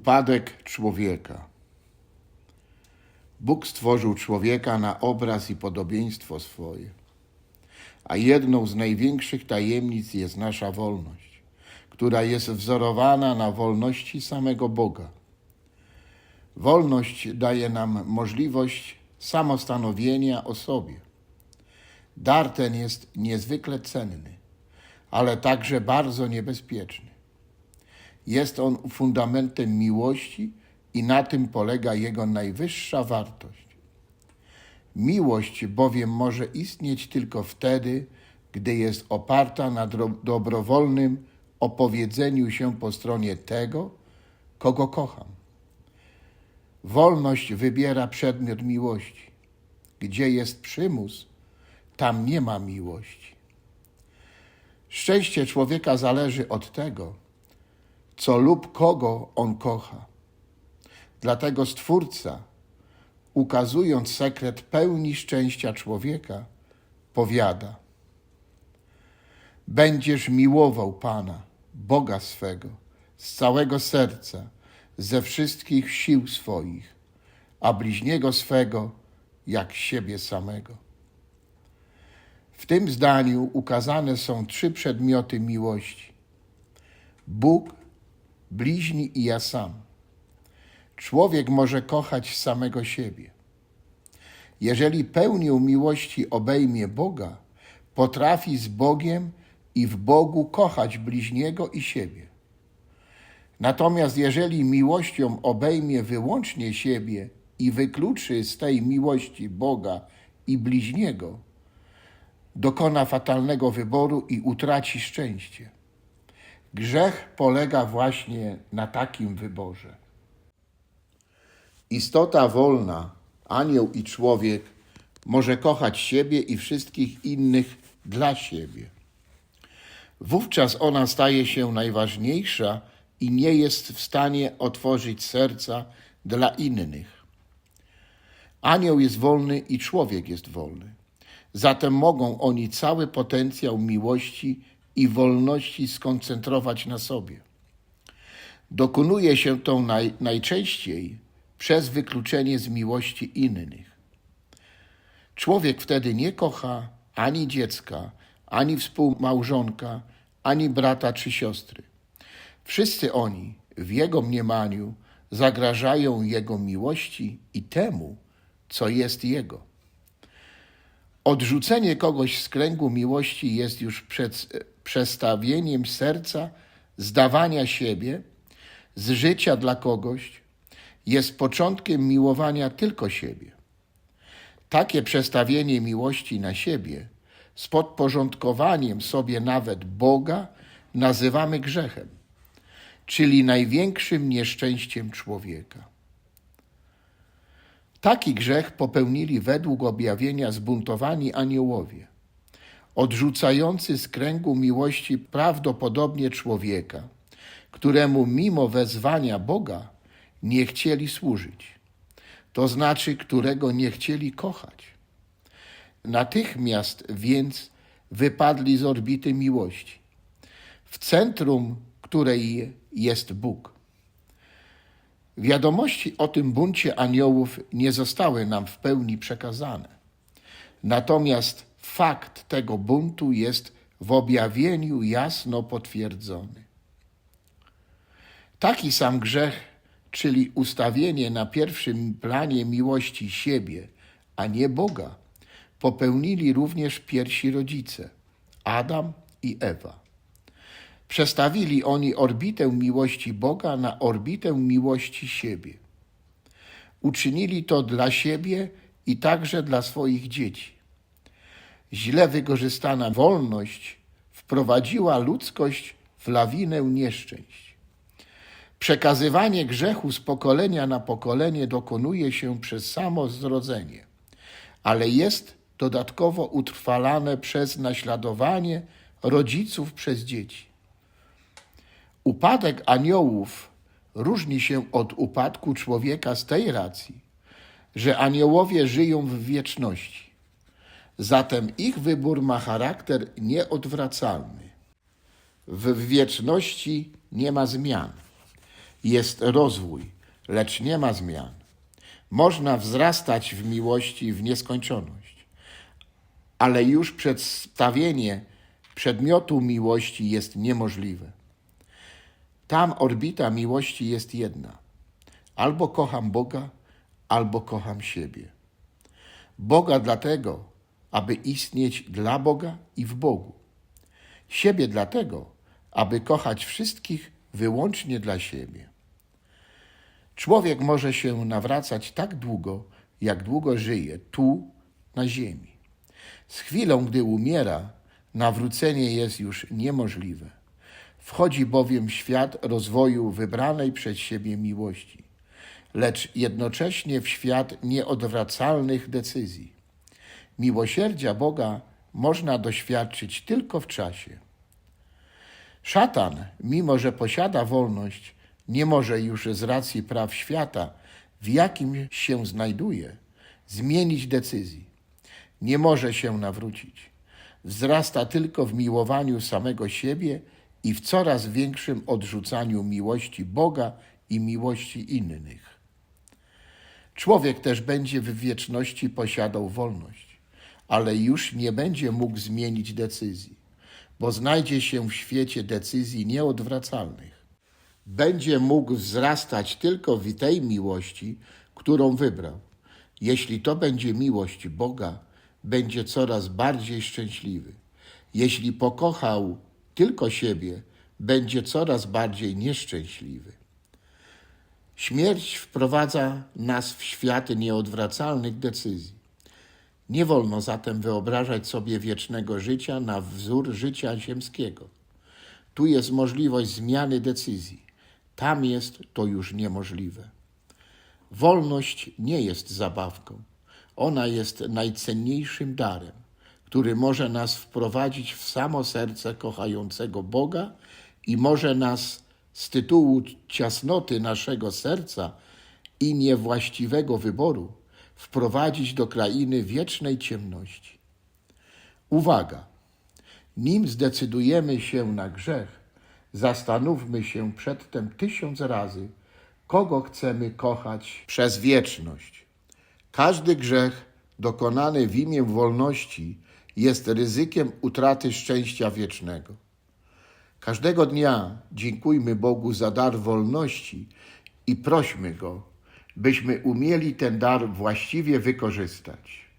Upadek człowieka. Bóg stworzył człowieka na obraz i podobieństwo swoje, a jedną z największych tajemnic jest nasza wolność, która jest wzorowana na wolności samego Boga. Wolność daje nam możliwość samostanowienia o sobie. Dar ten jest niezwykle cenny, ale także bardzo niebezpieczny. Jest on fundamentem miłości i na tym polega jego najwyższa wartość. Miłość bowiem może istnieć tylko wtedy, gdy jest oparta na dobrowolnym opowiedzeniu się po stronie tego, kogo kocham. Wolność wybiera przedmiot miłości. Gdzie jest przymus, tam nie ma miłości. Szczęście człowieka zależy od tego, co lub kogo on kocha. Dlatego Stwórca, ukazując sekret pełni szczęścia człowieka, powiada: Będziesz miłował Pana, Boga swego, z całego serca, ze wszystkich sił swoich, a bliźniego swego jak siebie samego. W tym zdaniu ukazane są trzy przedmioty miłości: Bóg, bliźni i ja sam. Człowiek może kochać samego siebie. Jeżeli pełnią miłości obejmie Boga, potrafi z Bogiem i w Bogu kochać bliźniego i siebie. Natomiast jeżeli miłością obejmie wyłącznie siebie i wykluczy z tej miłości Boga i bliźniego, dokona fatalnego wyboru i utraci szczęście. Grzech polega właśnie na takim wyborze. Istota wolna, anioł i człowiek, może kochać siebie i wszystkich innych dla siebie. Wówczas ona staje się najważniejsza i nie jest w stanie otworzyć serca dla innych. Anioł jest wolny i człowiek jest wolny. Zatem mogą oni cały potencjał miłości i wolności skoncentrować na sobie. Dokonuje się to naj, najczęściej przez wykluczenie z miłości innych. Człowiek wtedy nie kocha ani dziecka, ani współmałżonka, ani brata czy siostry. Wszyscy oni w jego mniemaniu zagrażają jego miłości i temu, co jest jego. Odrzucenie kogoś z kręgu miłości jest już przed, przestawieniem serca zdawania siebie z życia dla kogoś, jest początkiem miłowania tylko siebie. Takie przestawienie miłości na siebie z podporządkowaniem sobie nawet Boga nazywamy grzechem, czyli największym nieszczęściem człowieka. Taki grzech popełnili według objawienia zbuntowani aniołowie, odrzucający z kręgu miłości prawdopodobnie człowieka, któremu mimo wezwania Boga nie chcieli służyć, to znaczy, którego nie chcieli kochać. Natychmiast więc wypadli z orbity miłości, w centrum której jest Bóg. Wiadomości o tym buncie aniołów nie zostały nam w pełni przekazane. Natomiast fakt tego buntu jest w objawieniu jasno potwierdzony. Taki sam grzech, czyli ustawienie na pierwszym planie miłości siebie, a nie Boga, popełnili również pierwsi rodzice Adam i Ewa. Przestawili oni orbitę miłości Boga na orbitę miłości siebie. Uczynili to dla siebie i także dla swoich dzieci. Źle wykorzystana wolność wprowadziła ludzkość w lawinę nieszczęść. Przekazywanie grzechu z pokolenia na pokolenie dokonuje się przez samo zrodzenie, ale jest dodatkowo utrwalane przez naśladowanie rodziców przez dzieci. Upadek aniołów różni się od upadku człowieka z tej racji, że aniołowie żyją w wieczności. Zatem ich wybór ma charakter nieodwracalny. W wieczności nie ma zmian. jest rozwój, lecz nie ma zmian. Można wzrastać w miłości w nieskończoność, ale już przedstawienie przedmiotu miłości jest niemożliwe. Tam orbita miłości jest jedna. Albo kocham Boga, albo kocham siebie. Boga dlatego, aby istnieć dla Boga i w Bogu. Siebie dlatego, aby kochać wszystkich wyłącznie dla siebie. Człowiek może się nawracać tak długo, jak długo żyje tu, na ziemi. Z chwilą, gdy umiera, nawrócenie jest już niemożliwe. Wchodzi bowiem w świat rozwoju wybranej przez siebie miłości, lecz jednocześnie w świat nieodwracalnych decyzji. Miłosierdzia Boga można doświadczyć tylko w czasie. Szatan, mimo że posiada wolność, nie może już z racji praw świata, w jakim się znajduje, zmienić decyzji. Nie może się nawrócić. Wzrasta tylko w miłowaniu samego siebie i w coraz większym odrzucaniu miłości Boga i miłości innych. Człowiek też będzie w wieczności posiadał wolność, ale już nie będzie mógł zmienić decyzji, bo znajdzie się w świecie decyzji nieodwracalnych. Będzie mógł wzrastać tylko w tej miłości, którą wybrał. Jeśli to będzie miłość Boga, będzie coraz bardziej szczęśliwy. Jeśli pokochał tylko siebie, będzie coraz bardziej nieszczęśliwy. Śmierć wprowadza nas w świat nieodwracalnych decyzji. Nie wolno zatem wyobrażać sobie wiecznego życia na wzór życia ziemskiego. Tu jest możliwość zmiany decyzji, tam jest to już niemożliwe. Wolność nie jest zabawką. Ona jest najcenniejszym darem, który może nas wprowadzić w samo serce kochającego Boga i może nas z tytułu ciasnoty naszego serca i niewłaściwego wyboru wprowadzić do krainy wiecznej ciemności. Uwaga! Nim zdecydujemy się na grzech, zastanówmy się przedtem tysiąc razy, kogo chcemy kochać przez wieczność. Każdy grzech dokonany w imię wolności jest ryzykiem utraty szczęścia wiecznego. Każdego dnia dziękujmy Bogu za dar wolności i prośmy Go, byśmy umieli ten dar właściwie wykorzystać.